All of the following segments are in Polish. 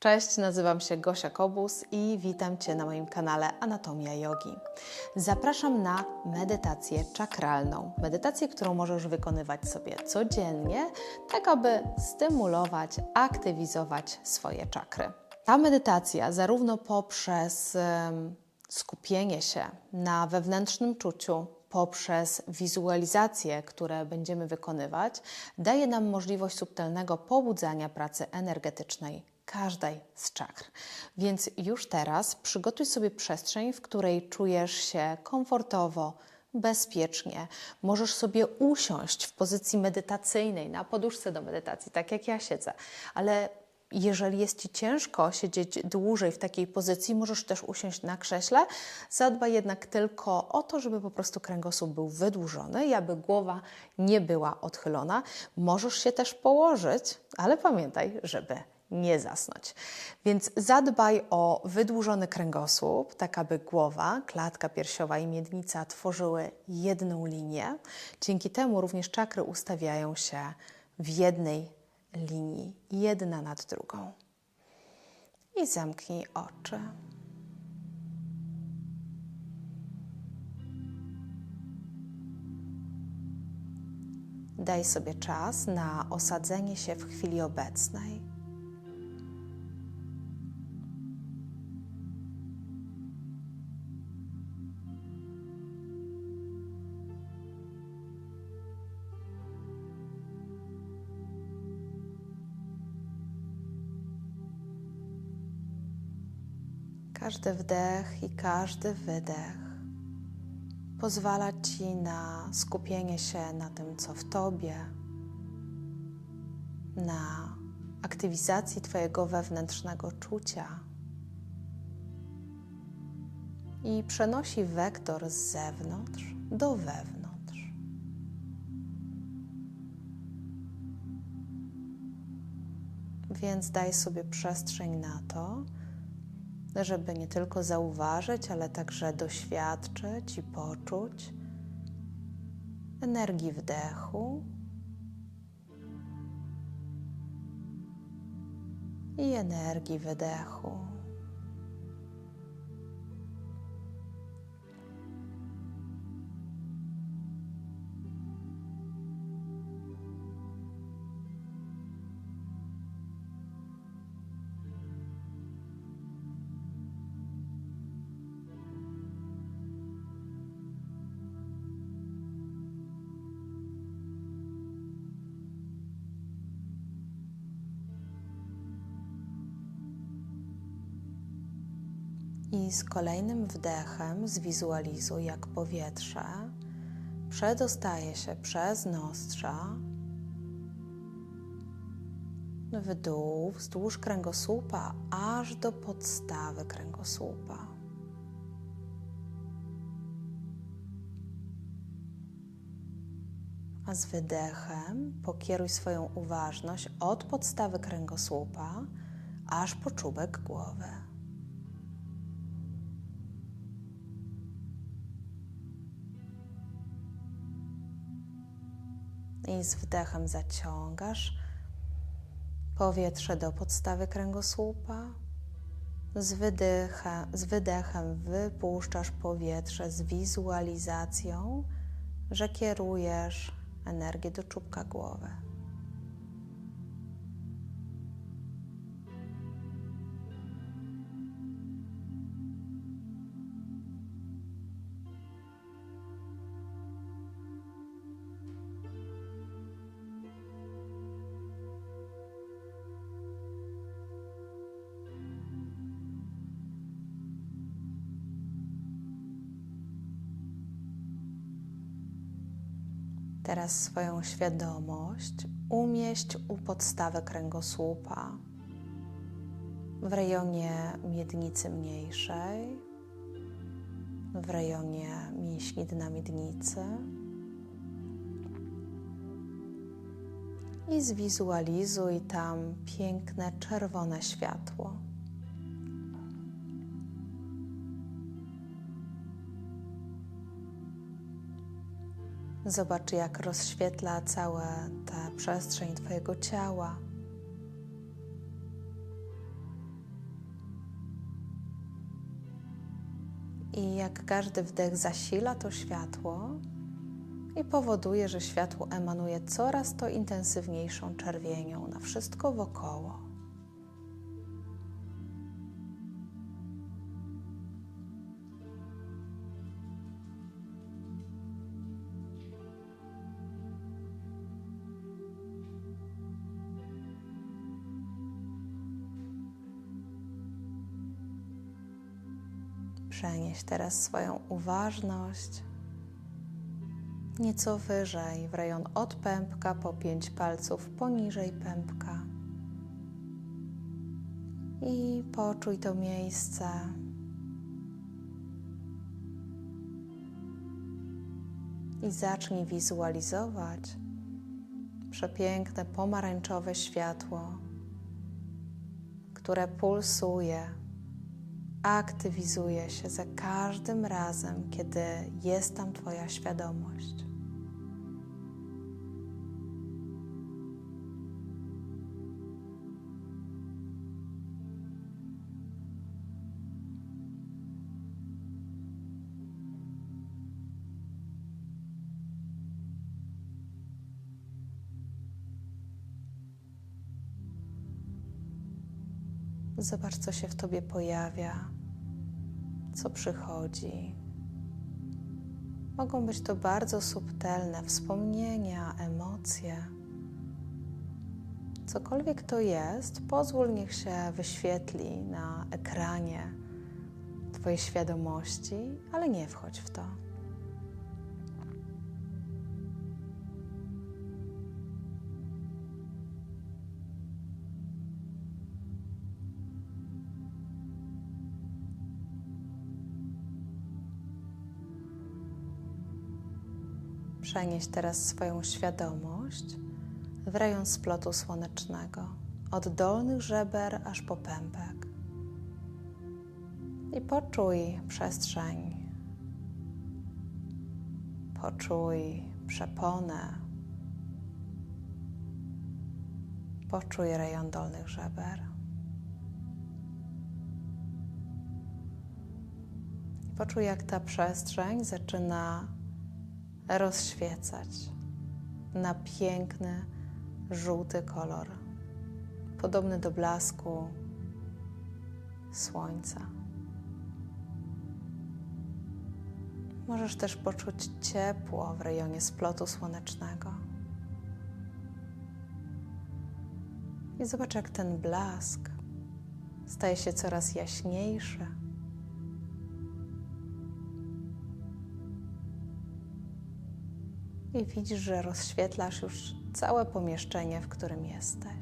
Cześć, nazywam się Gosia Kobus i witam Cię na moim kanale Anatomia Jogi. Zapraszam na medytację czakralną. Medytację, którą możesz wykonywać sobie codziennie, tak aby stymulować, aktywizować swoje czakry. Ta medytacja, zarówno poprzez skupienie się na wewnętrznym czuciu, poprzez wizualizacje, które będziemy wykonywać, daje nam możliwość subtelnego pobudzania pracy energetycznej każdej z czakr. Więc już teraz przygotuj sobie przestrzeń, w której czujesz się komfortowo, bezpiecznie. Możesz sobie usiąść w pozycji medytacyjnej, na poduszce do medytacji, tak jak ja siedzę, ale jeżeli jest Ci ciężko siedzieć dłużej w takiej pozycji, możesz też usiąść na krześle. Zadbaj jednak tylko o to, żeby po prostu kręgosłup był wydłużony i aby głowa nie była odchylona. Możesz się też położyć, ale pamiętaj, żeby nie zasnąć. Więc zadbaj o wydłużony kręgosłup, tak aby głowa, klatka piersiowa i miednica tworzyły jedną linię. Dzięki temu również czakry ustawiają się w jednej linii, jedna nad drugą. I zamknij oczy. Daj sobie czas na osadzenie się w chwili obecnej. Każdy wdech i każdy wydech pozwala ci na skupienie się na tym, co w tobie, na aktywizacji Twojego wewnętrznego czucia i przenosi wektor z zewnątrz do wewnątrz. Więc daj sobie przestrzeń na to, żeby nie tylko zauważyć, ale także doświadczyć i poczuć energii wdechu i energii wydechu. I z kolejnym wdechem zwizualizuj, jak powietrze przedostaje się przez nostrza w dół, wzdłuż kręgosłupa, aż do podstawy kręgosłupa. A z wydechem pokieruj swoją uważność od podstawy kręgosłupa aż po czubek głowy. I z wdechem zaciągasz powietrze do podstawy kręgosłupa. Z, z wydechem wypuszczasz powietrze z wizualizacją, że kierujesz energię do czubka głowy. Teraz swoją świadomość umieść u podstawy kręgosłupa, w rejonie miednicy mniejszej, w rejonie mięśni dna miednicy i zwizualizuj tam piękne czerwone światło. Zobacz, jak rozświetla cała ta przestrzeń Twojego ciała. I jak każdy wdech zasila to światło i powoduje, że światło emanuje coraz to intensywniejszą czerwienią na wszystko wokoło. Przenieś teraz swoją uważność nieco wyżej, w rejon od pępka po pięć palców poniżej pępka. I poczuj to miejsce. I zacznij wizualizować przepiękne pomarańczowe światło, które pulsuje aktywizuje się za każdym razem, kiedy jest tam Twoja świadomość. Zobacz, co się w tobie pojawia, co przychodzi. Mogą być to bardzo subtelne wspomnienia, emocje. Cokolwiek to jest, pozwól, niech się wyświetli na ekranie Twojej świadomości, ale nie wchodź w to. Przenieś teraz swoją świadomość w rejon splotu słonecznego, od dolnych żeber aż po pępek. I poczuj przestrzeń. Poczuj przeponę. Poczuj rejon dolnych żeber. Poczuj, jak ta przestrzeń zaczyna rozświecać na piękny, żółty kolor, podobny do blasku słońca. Możesz też poczuć ciepło w rejonie splotu słonecznego. I zobacz, jak ten blask staje się coraz jaśniejszy i widzisz, że rozświetlasz już całe pomieszczenie, w którym jesteś.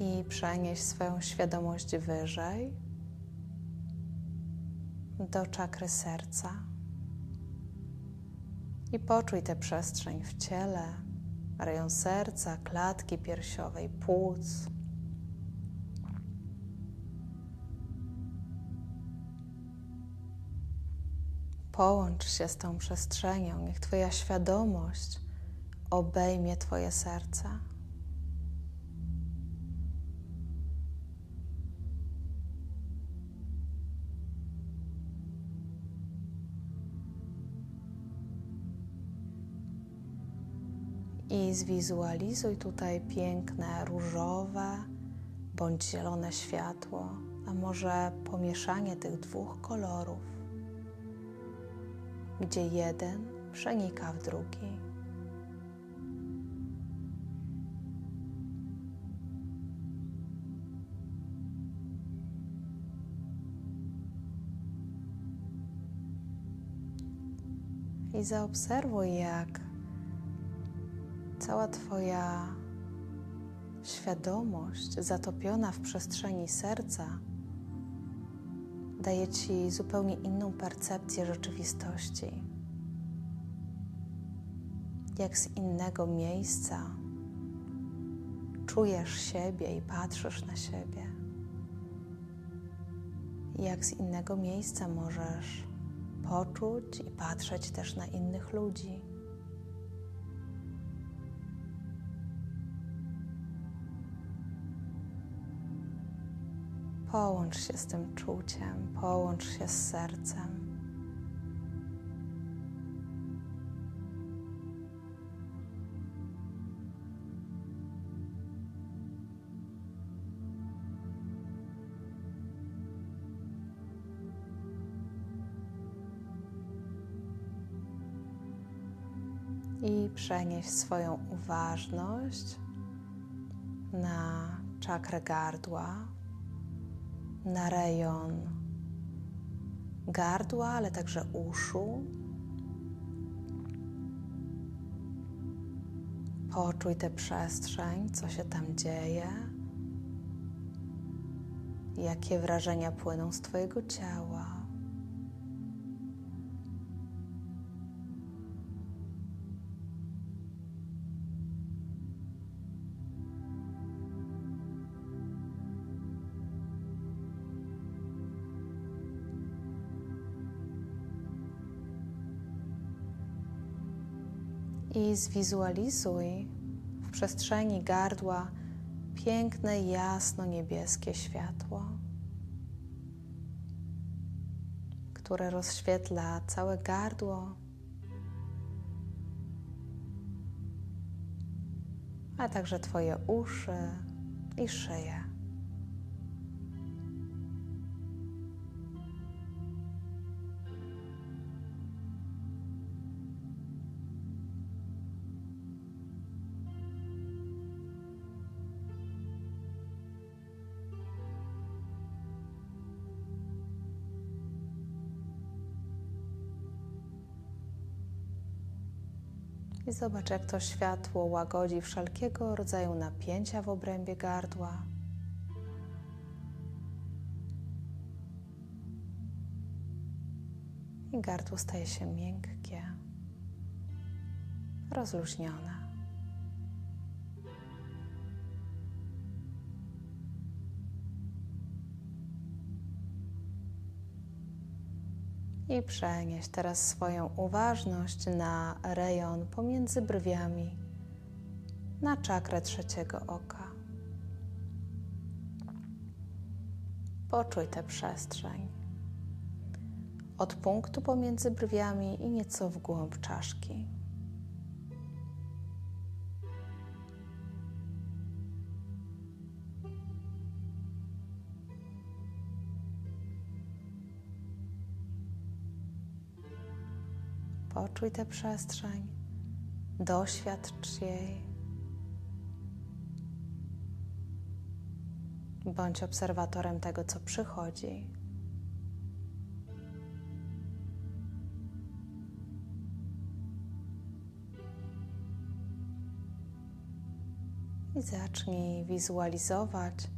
I przenieś swoją świadomość wyżej do czakry serca i poczuj tę przestrzeń w ciele, rejon serca, klatki piersiowej, płuc. Połącz się z tą przestrzenią, niech Twoja świadomość obejmie Twoje serce. I zwizualizuj tutaj piękne różowe bądź zielone światło, a może pomieszanie tych dwóch kolorów, gdzie jeden przenika w drugi. I zaobserwuj, jak cała Twoja świadomość zatopiona w przestrzeni serca daje Ci zupełnie inną percepcję rzeczywistości. Jak z innego miejsca czujesz siebie i patrzysz na siebie. jak z innego miejsca możesz poczuć i patrzeć też na innych ludzi. Połącz się z tym czuciem, połącz się z sercem. I przenieś swoją uważność na czakrę gardła, na rejon gardła, ale także uszu. Poczuj tę przestrzeń, co się tam dzieje, jakie wrażenia płyną z Twojego ciała. I zwizualizuj w przestrzeni gardła piękne, jasno-niebieskie światło, które rozświetla całe gardło, a także Twoje uszy i szyję. I zobacz, jak to światło łagodzi wszelkiego rodzaju napięcia w obrębie gardła. I gardło staje się miękkie, rozluźnione. I przenieś teraz swoją uważność na rejon pomiędzy brwiami, na czakrę trzeciego oka. Poczuj tę przestrzeń. Od punktu pomiędzy brwiami i nieco w głąb czaszki. Poczuj tę przestrzeń, doświadcz jej. Bądź obserwatorem tego, co przychodzi. I zacznij wizualizować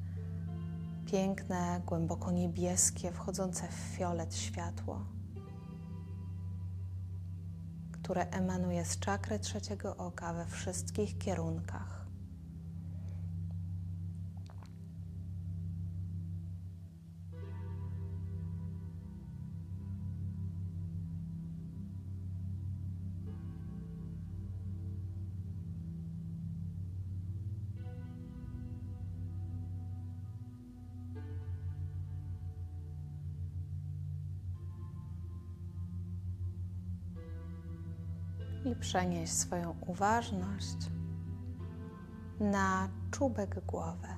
piękne, głęboko niebieskie, wchodzące w fiolet światło które emanuje z czakry trzeciego oka we wszystkich kierunkach. I przenieś swoją uważność na czubek głowy.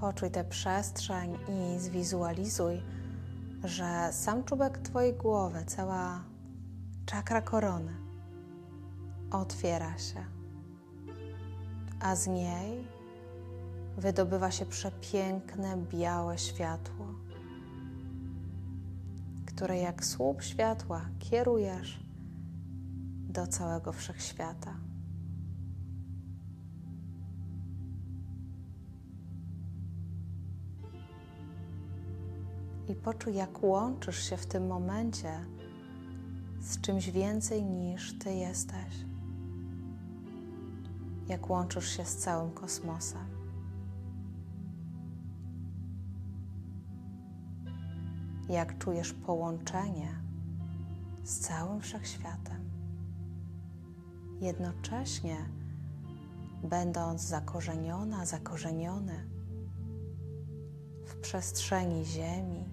Poczuj tę przestrzeń i zwizualizuj, że sam czubek Twojej głowy, cała czakra korony otwiera się, a z niej wydobywa się przepiękne białe światło które jak słup światła kierujesz do całego wszechświata. I poczuj, jak łączysz się w tym momencie z czymś więcej niż Ty jesteś. Jak łączysz się z całym kosmosem. Jak czujesz połączenie z całym wszechświatem. Jednocześnie będąc zakorzeniona, zakorzeniony w przestrzeni Ziemi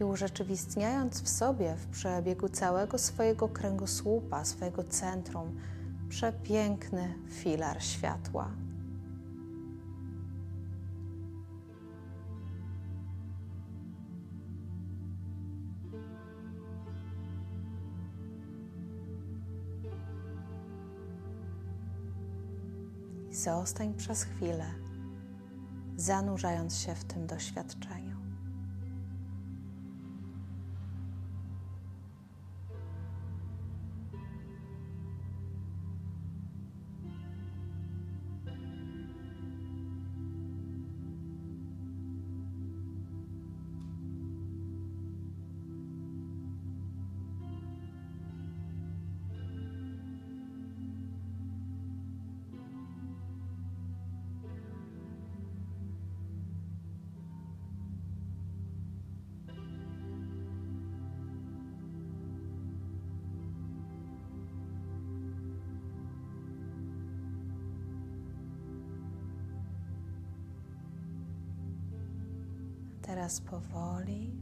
i urzeczywistniając w sobie, w przebiegu całego swojego kręgosłupa, swojego centrum, przepiękny filar światła. Zostań przez chwilę, zanurzając się w tym doświadczeniu. Teraz powoli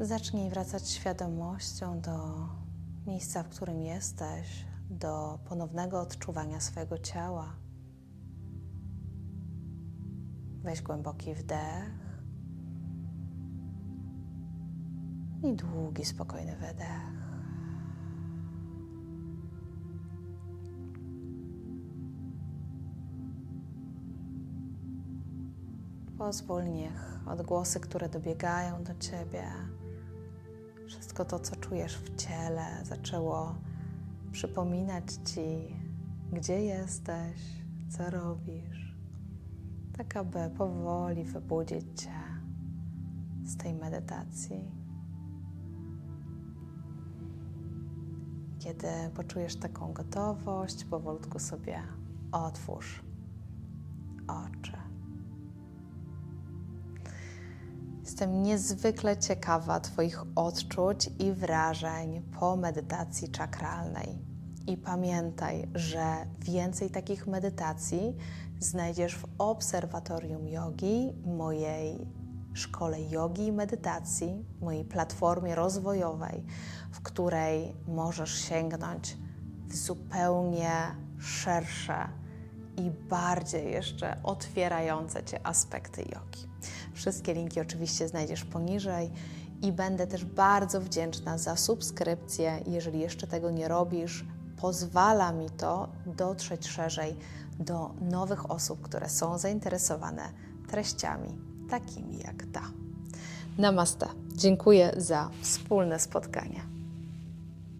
zacznij wracać świadomością do miejsca, w którym jesteś, do ponownego odczuwania swojego ciała. Weź głęboki wdech i długi, spokojny wydech. Pozwól, niech odgłosy, które dobiegają do ciebie, wszystko to, co czujesz w ciele, zaczęło przypominać ci, gdzie jesteś, co robisz, tak aby powoli wybudzić cię z tej medytacji. Kiedy poczujesz taką gotowość, powolutku sobie otwórz Jestem niezwykle ciekawa Twoich odczuć i wrażeń po medytacji czakralnej. I pamiętaj, że więcej takich medytacji znajdziesz w Obserwatorium Jogi, mojej szkole jogi i medytacji, mojej platformie rozwojowej, w której możesz sięgnąć w zupełnie szersze i bardziej jeszcze otwierające Cię aspekty jogi. Wszystkie linki oczywiście znajdziesz poniżej i będę też bardzo wdzięczna za subskrypcję. Jeżeli jeszcze tego nie robisz, pozwala mi to dotrzeć szerzej do nowych osób, które są zainteresowane treściami takimi jak ta. Namaste. Dziękuję za wspólne spotkanie.